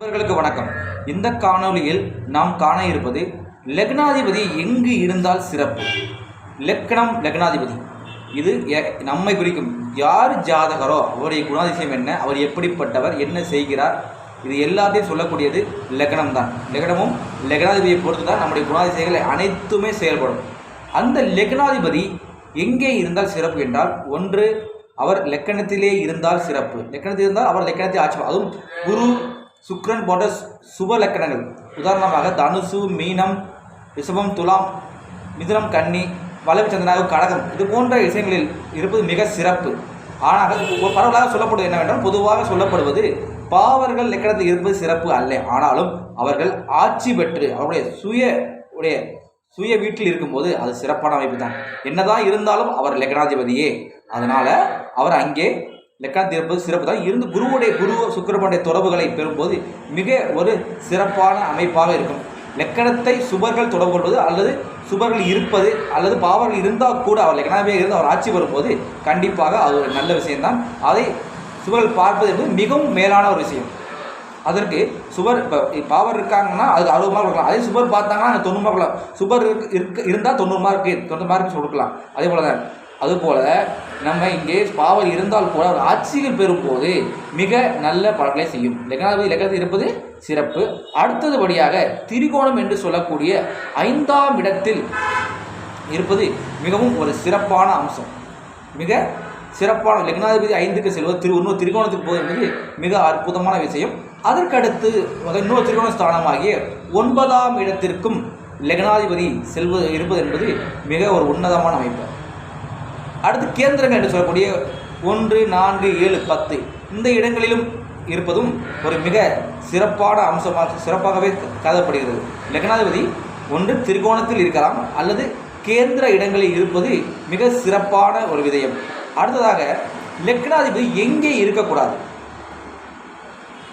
நண்பர்களுக்கு வணக்கம். இந்த காணொளியில் நாம் காண இருப்பது லக்னாதிபதி எங்கு இருந்தால் சிறப்பு? லக்னம் லக்னாதிபதி. இது எ- நம்மை குறிக்கும் யார் ஜாதகரோ அவருடைய குணாதிசயம் என்ன அவர் எப்படிப்பட்டவர் என்ன செய்கிறார் இது எல்லாத்தையும் சொல்லக்கூடியது லக்னம் தான். லக்னமும் லக்னாதிபதியை பொறுத்து தான் நம்முடைய குணாதிசயங்கள் அனைத்துமே செயல்படும். அந்த லக்னாதிபதி எங்கே இருந்தால் சிறப்பு என்றால் ஒன்று அவர் லக்கணத்திலே இருந்தால் சிறப்பு. லக்கணத்தில் இருந்தால் அவர் லக்கணத்தை ஆட்சி அதுவும் குரு சுக்ரன் போன்ற சுப லக்கணங்கள். உதாரணமாக தனுசு மீனம் ரிஷபம் துலாம் மிதுனம் கன்னி வளவி சந்திராக கடகம். இது போன்ற விஷயங்களில் இருப்பது மிக சிறப்பு. ஆனால் ஒரு பரவலாக சொல்லப்படுவது என்னவென்றால் பொதுவாக சொல்லப்படுவது பாவர்கள் லக்கணத்தில் இருப்பது சிறப்பு அல்ல. ஆனாலும் அவர்கள் ஆட்சி பெற்று அவருடைய சுய உடைய சுய வீட்டில் இருக்கும்போது அது சிறப்பான அமைப்பு தான். என்னதான் இருந்தாலும் அவர் லக்னாதிபதியே அதனால் அவர் அங்கே லக்னாதி இருப்பது சிறப்பு தான் இருந்து குருவுடைய குரு சுக்கிரனுடைய தொடர்புகளை பெறும்போது மிக ஒரு சிறப்பான அமைப்பாக இருக்கும். லக்கணத்தை சுபர்கள் தொடர்பு கொள்வது அல்லது சுபர்கள் இருப்பது அல்லது பாவர்கள் இருந்தால் கூட அவர் லக்னாதிபதியாக இருந்து அவர் ஆட்சி வரும்போது கண்டிப்பாக அது ஒரு நல்ல விஷயம்தான். அதை சுபர்கள் பார்ப்பது என்பது மிகவும் மேலான ஒரு விஷயம். அதற்கு சுபர் இப்போ பாவர் இருக்காங்கன்னா அதுக்கு அறுபது மார்க் கொடுக்கலாம். அதே சுபர் பார்த்தாங்கன்னா அங்கே தொண்ணூறு மார்க் கொடுக்கலாம். சுபர் இருக்கு இருந்தால் தொண்ணூறு மார்க் தொண்ணூறு மார்க் கொடுக்கலாம். அதே போல தான் அதுபோல் நம்ம இங்கே பாவல் இருந்தால் கூட அவர் ஆட்சிகள் பெறும்போது மிக நல்ல பலன்களை செய்யும். லக்னாதிபதி லக்னத்தில் இருப்பது சிறப்பு. அடுத்ததுபடியாக திரிகோணம் என்று சொல்லக்கூடிய ஐந்தாம் இடத்தில் இருப்பது மிகவும் ஒரு சிறப்பான அம்சம். மிக சிறப்பான லக்னாதிபதி ஐந்துக்கு செல்வது திரு இன்னொரு திரிகோணத்துக்கு போவது என்பது மிக அற்புதமான விஷயம். அதற்கடுத்து இன்னொரு திரிகோண ஸ்தானமாகிய ஒன்பதாம் இடத்திற்கும் லக்னாதிபதி செல்வது இருப்பது என்பது மிக ஒரு உன்னதமான அமைப்பு. அடுத்து கேந்திரங்கள் என்று சொல்லக்கூடிய ஒன்று நான்கு ஏழு பத்து. இந்த இடங்களிலும் இருப்பதும் ஒரு மிக சிறப்பான அம்சமாக சிறப்பாகவே கருதப்படுகிறது. லக்னாதிபதி ஒன்று திரிகோணத்தில் இருக்கலாம் அல்லது கேந்திர இடங்களில் இருப்பது மிக சிறப்பான ஒரு விதயம். அடுத்ததாக லக்னாதிபதி எங்கே இருக்கக்கூடாது?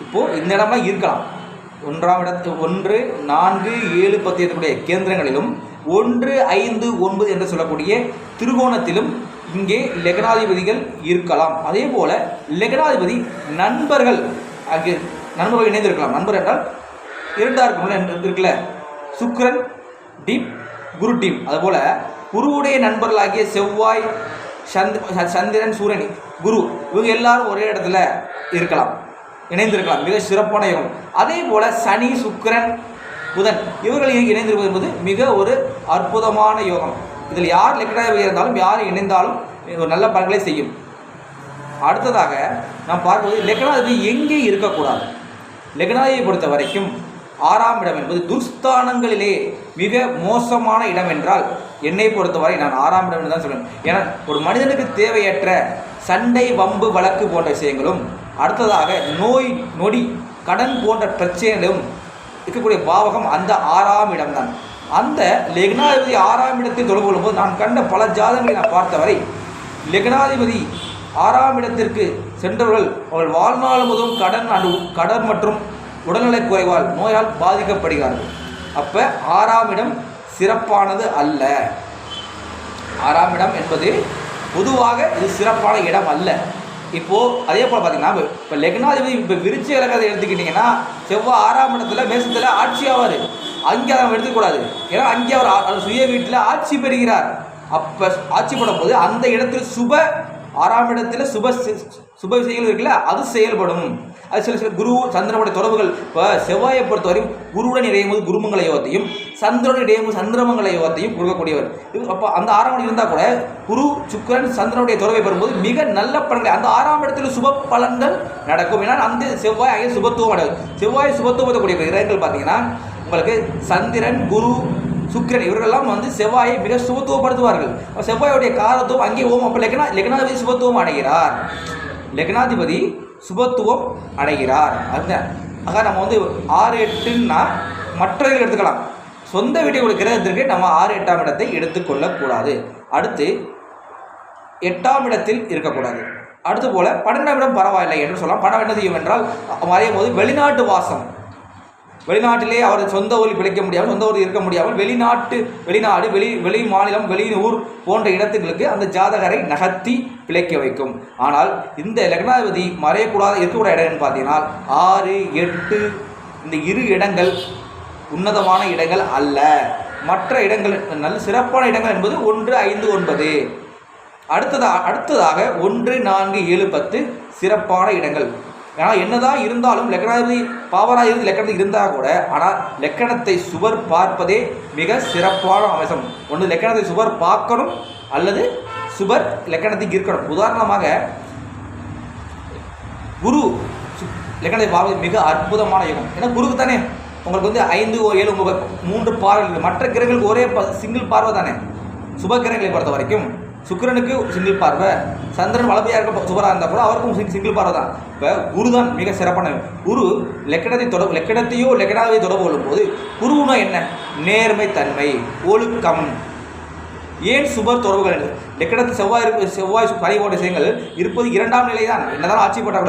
இப்போ இந்த இடமா இருக்கலாம். ஒன்றாம் இடத்து ஒன்று நான்கு ஏழு பத்து இருக்கக்கூடிய கேந்திரங்களிலும் ஒன்று ஐந்து ஒன்பது என்று சொல்லக்கூடிய திருகோணத்திலும் இங்கே லெகனாதிபதிகள் இருக்கலாம். அதே போல் லெகனாதிபதி நண்பர்கள் ஆகிய நண்பர்கள் இணைந்திருக்கலாம். நண்பர் என்றால் இரண்டாக இருக்கணும் இருக்குல்ல சுக்ரன் டீப் குரு டீம். அதுபோல் குருவுடைய நண்பர்களாகிய செவ்வாய் சந்த் சந்திரன் சூரியன் குரு இவங்க எல்லாரும் ஒரே இடத்துல இருக்கலாம். இணைந்திருக்கலாம். மிக சிறப்பான யோகம் அதே போல் சனி சுக்கரன் புதன் இவர்கள் இணைந்திருப்பது என்பது மிக ஒரு அற்புதமான யோகம். இதில் யார் லெக்கடாக இருந்தாலும் யார் இணைந்தாலும் ஒரு நல்ல பலன்களை செய்யும். அடுத்ததாக நாம் பார்க்கும்போது லெக்கனாதிபதி எங்கே இருக்கக்கூடாது? லெக்கனாதியை பொறுத்த வரைக்கும் ஆறாம் இடம் என்பது துர்ஸ்தானங்களிலே மிக மோசமான இடம் என்றால் என்னை பொறுத்தவரை நான் ஆறாம் இடம் என்று தான் சொல்லுவேன் ஏன்னா ஒரு மனிதனுக்கு தேவையற்ற சண்டை வம்பு வழக்கு போன்ற விஷயங்களும் அடுத்ததாக நோய் நொடி கடன் போன்ற பிரச்சனைகளும் இருக்கக்கூடிய பாவகம் அந்த ஆறாம் இடம்தான். அந்த லெக்னாதிபதி ஆறாம் இடத்தில் தொடர்பு கொள்ளும்போது நான் கண்ட பல ஜாதகங்களை நான் பார்த்தவரை லெக்னாதிபதி ஆறாம் இடத்திற்கு சென்றவர்கள் அவர்கள் வாழ்நாள் முழுவதும் கடன் அனு கடன் மற்றும் உடல்நிலை குறைவால் நோயால் பாதிக்கப்படுகிறார்கள். அப்போ ஆறாம் இடம் சிறப்பானது அல்ல. ஆறாம் இடம் என்பது பொதுவாக இது சிறப்பான இடம் அல்ல. இப்போது அதே போல் பார்த்தீங்கன்னா இப்போ லெக்னாதிபதி இப்போ விருச்சி இலக்கத்தை எடுத்துக்கிட்டிங்கன்னா செவ்வாய் ஆறாம் இடத்துல மேசத்தில் ஆட்சி ஆவார். அங்கே அதை நம்ம எடுத்துக்கூடாது ஏன்னா அங்கே அவர் சுய வீட்டில் ஆட்சி பெறுகிறார். அப்போ ஆட்சி பண்ணும்போது அந்த இடத்தில் சுப ஆறாம் இடத்துல சுப சுப விஷயங்கள் இருக்குல்ல அது செயல்படும். அது சில சில குரு சந்திரனுடைய தொடர்புகள் இப்போ செவ்வாயை பொறுத்தவரையும் குருவுடன் இடையும் போது குருமங்கள யோகத்தையும் சந்திரனுடன் இடையும் போது சந்திரமங்கள யோகத்தையும் கொடுக்கக்கூடியவர். அப்போ அந்த ஆறாம் இடம் இருந்தால் கூட குரு சுக்கிரன் சந்திரனுடைய தொடர்பை பெறும்போது மிக நல்ல பலன்கள் அந்த ஆறாம் இடத்துல சுப பலன்கள் நடக்கும். ஏன்னா அந்த செவ்வாய் அங்கே சுபத்துவம் அடையும். செவ்வாய் சுபத்துவத்தக்கூடிய கிரகங்கள் பார்த்தீங்கன்னா உங்களுக்கு சந்திரன் குரு சுக்கிரன் இவர்களெல்லாம் வந்து செவ்வாயை மிக சுபத்துவப்படுத்துவார்கள். செவ்வாயுடைய காரத்துவம் அங்கே ஓம் அப்போ லெக்னா லெக்னாதிபதி சுபத்துவம் அடைகிறார். லெக்னாதிபதி சுபத்துவம் அடைகிறார். அதுதான் ஆக நம்ம வந்து ஆறு எட்டுன்னா மற்றவர்கள் எடுத்துக்கலாம். சொந்த வீட்டுடைய கிரகத்திற்கு நம்ம ஆறு எட்டாம் இடத்தை எடுத்துக்கொள்ளக்கூடாது. அடுத்து எட்டாம் இடத்தில் இருக்கக்கூடாது. அடுத்து போல் பன்னெண்டாம் இடம் பரவாயில்லை என்று சொல்லலாம். பணம் என்ன செய்யும் என்றால் மறையும் போது வெளிநாட்டு வாசம். வெளிநாட்டிலே அவர் சொந்த ஊரில் பிழைக்க முடியாமல் சொந்த ஊரில் இருக்க முடியாமல் வெளிநாட்டு வெளிநாடு வெளி வெளி மாநிலம் வெளியூர் போன்ற இடத்துகளுக்கு அந்த ஜாதகரை நகர்த்தி பிழைக்க வைக்கும். ஆனால் இந்த லக்னாதிபதி மறையக்கூடாத இருக்கக்கூடிய இடம்னு பார்த்தீங்கன்னா ஆறு எட்டு இந்த இரு இடங்கள் உன்னதமான இடங்கள் அல்ல. மற்ற இடங்கள் நல்ல சிறப்பான இடங்கள் என்பது ஒன்று ஐந்து ஒன்பது. அடுத்ததாக அடுத்ததாக ஒன்று நான்கு ஏழு பத்து சிறப்பான இடங்கள். ஏன்னா என்னதான் இருந்தாலும் லக்கணாதிபதி பாவராக இருந்து லக்கணத்தில் இருந்தால் கூட ஆனால் லக்கணத்தை சுவர் பார்ப்பதே மிக சிறப்பான அம்சம். ஒன்று லக்கணத்தை சுவர் பார்க்கணும் அல்லது சுவர் லக்கணத்துக்கு இருக்கணும். உதாரணமாக குரு லக்கணத்தை பார்ப்பது மிக அற்புதமான யுகம். ஏன்னா குருக்கு தானே உங்களுக்கு வந்து ஐந்து ஏழு ஒன்பது மூன்று பார்வைகள் மற்ற கிரகங்களுக்கு ஒரே சிங்கிள் பார்வை தானே. சுப கிரகங்களை பொறுத்த வரைக்கும் சுக்கரனுக்கு சிங்கிள் பார்வை. சந்திரன் வளமையாக இருக்க சுபராக இருந்தால் கூட அவருக்கும் சிங்கிள் பார்வை தான். இப்போ குரு தான் மிக சிறப்பான குரு லெக்கடத்தை தொடர்பு லக்கணத்தையோ லெக்கடாவை தொடர்பு கொள்ளும்போது குருனா என்ன? நேர்மை தன்மை ஒழுக்கம். ஏன் சுபர் தொடர்புகள் என்று? செவ்வாய் செவ்வாய் கரை போன்ற விஷயங்கள் இருப்பது இரண்டாம் நிலை தான் என்னதான் ஆட்சி கூட.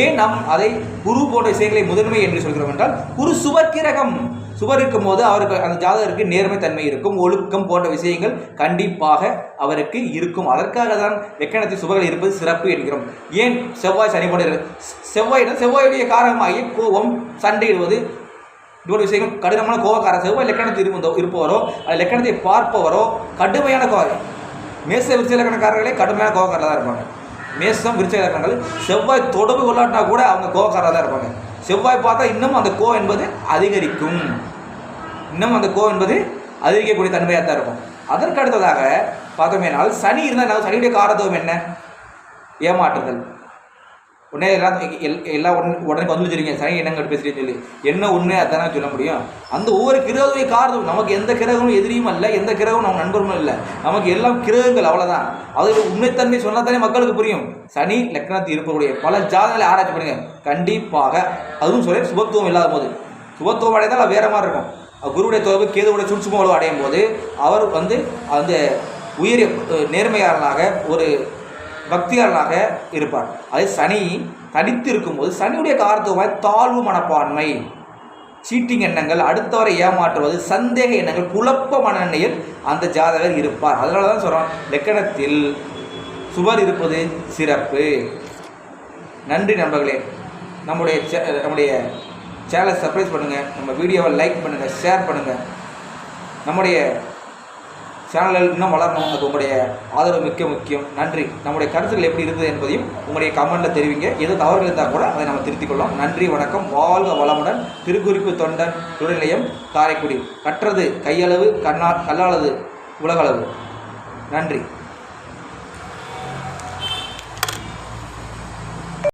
ஏன் நாம் அதை குரு போன்ற விஷயங்களை முதன்மை என்று சொல்கிறோம் என்றால் குரு சுபக்கிரகம். சுவர் இருக்கும் போது அவருக்கு அந்த ஜாதகருக்கு நேர்மை தன்மை இருக்கும் ஒழுக்கம் போன்ற விஷயங்கள் கண்டிப்பாக அவருக்கு இருக்கும். அதற்காக தான் லக்கணத்தில் சுவர்கள் இருப்பது சிறப்பு என்கிறோம். ஏன் செவ்வாய் சனி போன்ற செவ்வாய் செவ்வாயுடைய காரணமாகி கோபம் சண்டையிடுவது இவ்வளவு விஷயங்கள் கடினமான கோபக்கார செவ்வாய் லக்கணத்தில் இருந்த இருப்பவரோ அது லக்கணத்தை பார்ப்பவரோ கடுமையான கோபம் மேச விருச்ச இலக்கணக்காரர்களே கடுமையான கோபக்காரராக தான் இருப்பாங்க. மேசம் விருச்ச இலக்கணங்கள் செவ்வாய் தொடர்பு கொள்ளாட்டினா கூட அவங்க கோபக்காரராக தான் இருப்பாங்க. செவ்வாய் பார்த்தா இன்னும் அந்த கோ என்பது அதிகரிக்கும். இன்னும் அந்த கோ என்பது அதிகரிக்கக்கூடிய தன்மையாக தான் இருக்கும். அதற்கு அடுத்ததாக பார்த்தோமேனால் சனி இருந்தால் என்ன? சனியுடைய காரத்துவம் என்ன? ஏமாற்றுதல். உடனே எல்லாம் எல்- எல்லாம் உடனே உடனே வந்துருச்சுருங்க சனி என்னங்க பேசுறீங்கன்னு சொல்லி. என்ன உண்மை? அதானே சொல்ல முடியும். அந்த ஒவ்வொரு கிரகத்துடைய காரணம் நமக்கு எந்த கிரகமும் எதிரியும் அல்ல எந்த கிரகமும் நம்ம நண்பரும் இல்லை நமக்கு எல்லாம் கிரகங்கள் அவ்வளோதான் அதில் உண்மைத்தன்மை சொன்னால் தானே மக்களுக்கு புரியும். சனி லக்னத்தில் இருக்கக்கூடிய பல ஜாதகங்களை ஆராய்ச்சி பண்ணுங்க. கண்டிப்பாக. அதுவும் சொல்ல சுபத்துவம் இல்லாத போது சுபத்துவம் அடைந்தால் வேறு மாதிரி இருக்கும். குருவுடைய தொடர்பு கேதுவுடைய சுற்றுச்சும அடையும் போது அவர் வந்து அந்த உயிரி நேர்மையாளனாக ஒரு பக்தியாளனாக இருப்பார். அது சனி தனித்து இருக்கும்போது சனியுடைய காரத்துவமாய் தாழ்வு மனப்பான்மை சீட்டிங் எண்ணங்கள் அடுத்தவரை ஏமாற்றுவது சந்தேக எண்ணங்கள் குழப்ப மனநிலையில் அந்த ஜாதகர் இருப்பார். அதனால தான் சொல்கிறோம் லக்கணத்தில் சுவர் இருப்பது சிறப்பு. நன்றி நண்பர்களே. நம்முடைய நம்முடைய சேனலை சப்ஸ்கிரைப் பண்ணுங்கள் நம்ம வீடியோவை லைக் பண்ணுங்கள் ஷேர் பண்ணுங்கள் நம்முடைய சேனலில் இன்னும் வளரணும் அது உங்களுடைய ஆதரவு மிக்க முக்கியம். நன்றி. நம்முடைய கருத்துக்கள் எப்படி இருந்தது என்பதையும் உங்களுடைய கமெண்ட்டில் தெரிவிங்க. எது தவறுகள் இருந்தால் கூட அதை நம்ம திருத்திக் கொள்ளலாம். நன்றி வணக்கம். வாழ்க வளமுடன் திருக்குறிப்பு தொண்டன் துணைநிலையம் காரைக்குடி. கற்றது கையளவு கண்ணா கல்லாளது உலகளவு. நன்றி.